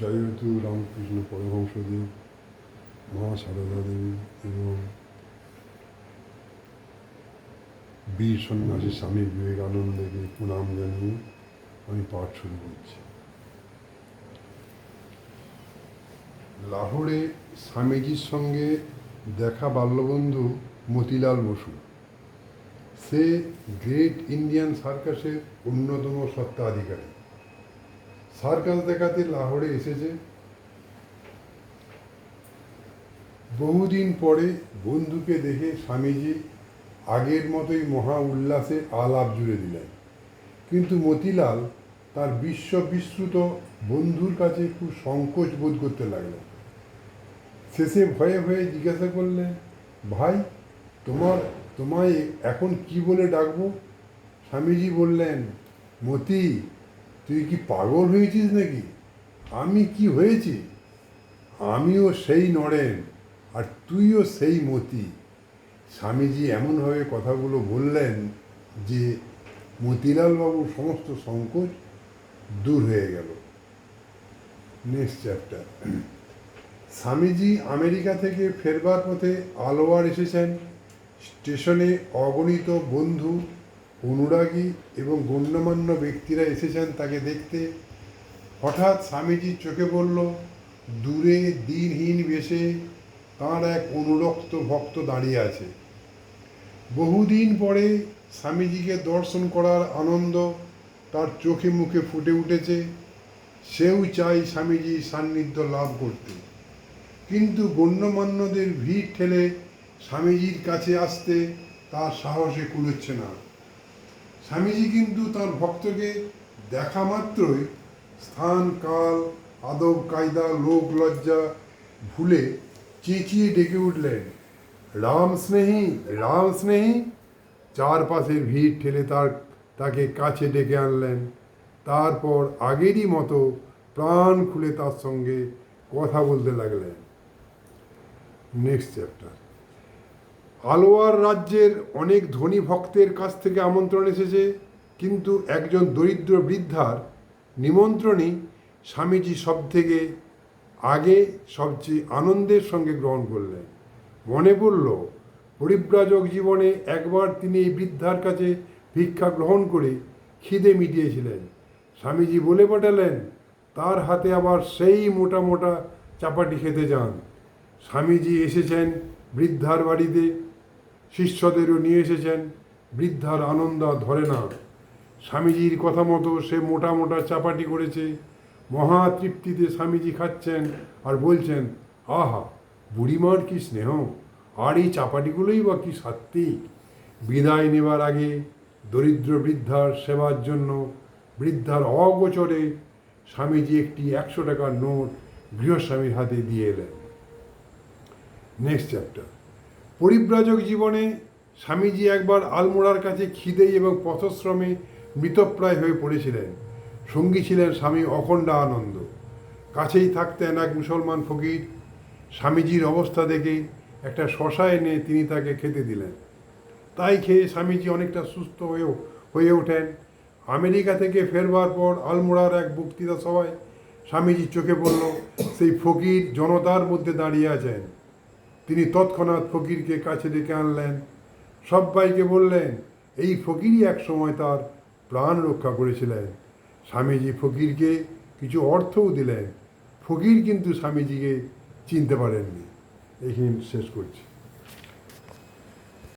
জয়তু রামকৃষ্ণ পরমহংসদেব মা সারদা দেবী এবং বীর সন্ন্যাসী স্বামী বিবেকানন্দকে প্রণাম জানিয়ে আমি পাঠ শুরু করছি। লাহোরে স্বামীজির সঙ্গে দেখা বাল্যবন্ধু মতিলাল বসু। সে গ্রেট ইন্ডিয়ান সার্কাসের অন্যতম সত্ত্বাধিকারী। সার্কাস দেখাতে লাহোরে এসেছে। বহুদিন পরে বন্ধুকে দেখে স্বামীজি আগের মতোই মহা উল্লাসে আলাপ জুড়ে দিলেন। কিন্তু মতিলাল তার বিশ্ব বিশ্রুত বন্ধুর কাছে খুব সংকোচ বোধ করতে লাগল। শেষে ভয়ে ভয়ে জিজ্ঞাসা করলেন, ভাই, তোমার, তোমায় এখন কি বলে ডাকবো? স্বামীজি বললেন, মতি তুই কি পাগল হয়েছিস নাকি? আমি কি হয়েছি? আমিও সেই নরেন আর তুইও সেই মতি। স্বামীজি এমনভাবে কথাগুলো বললেন যে মতিলালবাবুর সমস্ত সংকোচ দূর হয়ে গেল। নেক্সট চ্যাপ্টার স্বামীজি আমেরিকা থেকে ফেরবার পথে আলোয়ার এসেছেন। স্টেশনে অগণিত বন্ধু অনুরাগী এবং গণ্যমান্য ব্যক্তিরা এসেছেন তাকে দেখতে। হঠাৎ স্বামীজির চোখে পড়ল, দূরে দিনহীন বেশে তাঁর এক অনুরক্ত ভক্ত দাঁড়িয়ে আছে। বহুদিন পরে স্বামীজিকে দর্শন করার আনন্দ তার চোখে মুখে ফুটে উঠেছে। সেও চাই স্বামীজির সান্নিধ্য লাভ করতে। কিন্তু গণ্যমান্যদের ভিড় ঠেলে স্বামীজির কাছে আসতে তার সাহসে কুলোচ্ছে না। স্বামীজি কিন্তু তার ভক্তকে দেখা মাত্রই স্থান, কাল, আদব, কায়দা, লোক, লজ্জা ভুলে চেঁচিয়ে ডেকে উঠলেন। রাম স্নেহী রাম স্নেহী। চারপাশের ভিড় ঠেলে তার, তাকে কাছে ডেকে আনলেন। তারপর আগেরই মতো প্রাণ খুলে তার সঙ্গে কথা বলতে লাগলেন। নেক্সট চ্যাপ্টার আলোয়ার রাজ্যের অনেক ধনী ভক্তের কাছ থেকে আমন্ত্রণ এসেছে, কিন্তু একজন দরিদ্র বৃদ্ধার নিমন্ত্রণই স্বামীজি সব থেকে আগে সবচেয়ে আনন্দের সঙ্গে গ্রহণ করলেন। মনে পড়ল, পরিব্রাজক জীবনে একবার তিনি এই বৃদ্ধার কাছে ভিক্ষা গ্রহণ করে খিদে মিটিয়েছিলেন। স্বামীজি বলে পাঠালেন, তার হাতে আবার সেই মোটা মোটা চাপাটি খেতে যান স্বামীজি এসেছেন বৃদ্ধার বাড়িতে শিষ্যদেরও নিয়ে এসেছেন, বৃদ্ধার আনন্দ ধরে না। স্বামীজির কথা মতো সে মোটা মোটা চাপাটি করেছে, মহা তৃপ্তিতে স্বামীজি খাচ্ছেন আর বলছেন, আহা, বুড়িমার কি স্নেহ? আর এই চাপাটিগুলোই বা কি সাত্বিক? বিদায় নেবার আগে দরিদ্র বৃদ্ধার সেবার জন্য বৃদ্ধার অগোচরে স্বামীজি একটি একশো টাকার নোট গৃহস্বামীর হাতে দিয়ে এলেন। নেক্সট চ্যাপ্টার পরিব্রাজক জীবনে স্বামীজি একবার আলমোড়ার কাছে খিদেই এবং পথশ্রমে মৃতপ্রায় হয়ে পড়েছিলেন। সঙ্গী ছিলেন স্বামী অখণ্ডা আনন্দ কাছেই থাকতেন এক মুসলমান ফকির। স্বামীজির অবস্থা দেখে একটা শশা এনে তিনি তাকে খেতে দিলেন। তাই খেয়ে স্বামীজি অনেকটা সুস্থ হয়েও, হয়ে ওঠেন। আমেরিকা থেকে ফেরবার পর আলমোড়ার এক বক্তৃতা সভায় স্বামীজির চোখে পড়ল, সেই ফকির জনতার মধ্যে দাঁড়িয়ে আছেন। তিনি তৎক্ষণাৎ ফকিরকে কাছে ডেকে আনলেন। সব্বাইকে বললেন, এই ফকিরই এক সময় তার প্রাণ রক্ষা করেছিলেন। স্বামীজি ফকিরকে কিছু অর্থও দিলেন। ফকির কিন্তু স্বামীজিকে চিনতে পারেননি। এখানে শেষ করছি।